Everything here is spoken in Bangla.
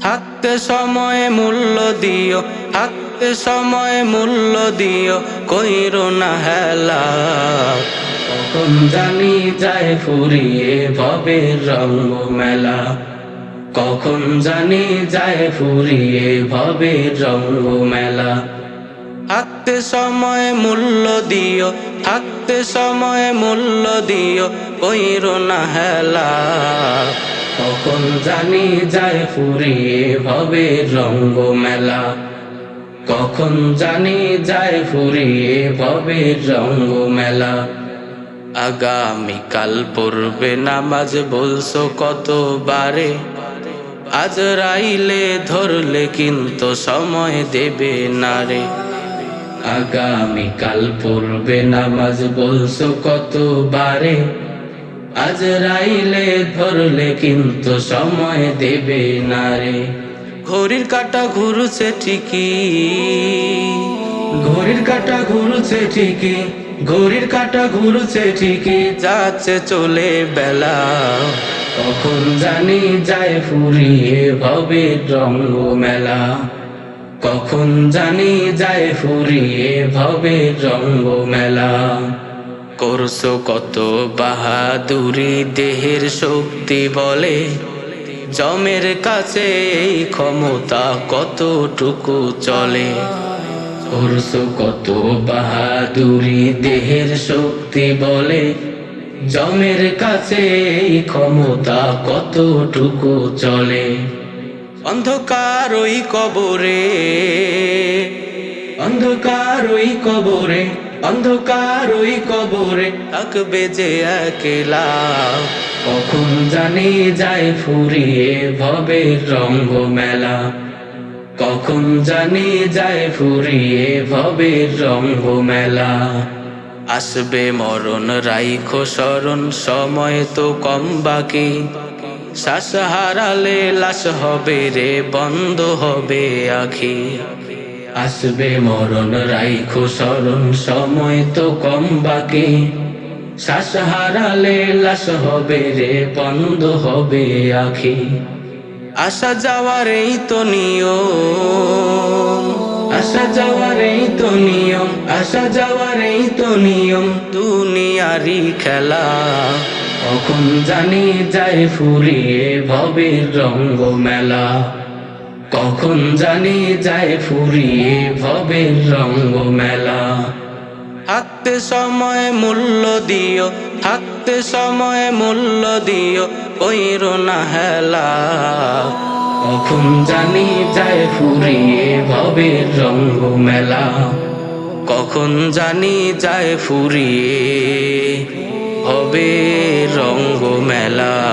থাকতে সময় মূল্য দিও থাকতে সময় মূল্য দিও, কইরো না হেলা। কখন জানি যায় ফুরিয়ে ভবে রঙ্গ মেলা। কখন জানি যায় ফুরিয়ে ভবে রঙ্গ মেলা। থাকতে সময় মূল্য দিও থাকতে সময় মূল্য দিও, কইরো না হেলা। কখন জানি যায় ফুরিয়ে ভবে রঙ্গ মেলা কখন জানি যায় ফুরিয়ে ভবে রঙ্গ মেলা আগামীকাল পড়বে নামাজ বলছো কতবারে? আজ রাইলে ধরলে কিন্তু সময় দেবে না রে। আগামীকাল পড়বে নামাজ বলছো কতবারে? আজ রাইলে ধরলে কিন্তু সময় দেবে না রে। ঘড়ির কাটা ঘুরছে ঠিকই, ঘড়ির কাটা ঘুরছে ঠিকই, ঘড়ির কাটা ঘুরছে ঠিকই, যাচ্ছে চলে বেলা। কখন জানি যায় ফুরিয়ে ভবে রঙ্গ মেলা কখন জানি যায় ফুরিয়ে ভবে রঙ্গ মেলা করছ কত বাহাদুরি, দেহের শক্তি বলে। জমের কাছে এই ক্ষমতা কতটুকু চলে? করছ কত বাহাদুরি, দেহের শক্তি বলে। জমের কাছে এই ক্ষমতা কতটুকু চলে? অন্ধকার ওই কবরে, অন্ধকার ওই কবরে অন্ধকার ওই কবরে থাকবে যে একলা। কখন জানি যায় ফুরিয়ে ভবে রঙ্গ মেলা কখন জানি যায় ফুরিয়ে ভবে রঙ্গ মেলা আসবে মরণ, রাইখো স্মরণ সময় তো কম বাকি। শ্বাস হারালে লাশ হবে রে, বন্ধ হবে আখি। আসবে মরণ রাইখো স্মরণ সময় তো কম বাকি। শ্বাস হারালে লাশ হবে রে, বন্ধ হবে আখি। আসা যাওয়ার এই তো নিয়ম আসা যাওয়ার এই তো নিয়ম আসা যাওয়ার এই তো নিয়ম দুনিয়ারি খেলা। কখন জানি যায় ফুরিয়ে, ভবের রঙ্গ মেলা কখন জানি যায় ফুরিয়ে ভবের রঙ্গ মেলা থাকতে সময় মূল্য দিও থাকতে সময় মূল্য দিও কইরো না হেলা। কখন জানি যায় ফুরিয়ে ভবের রঙ্গ মেলা কখন জানি যায় ফুরিয়ে হবে রঙ্গ মেলা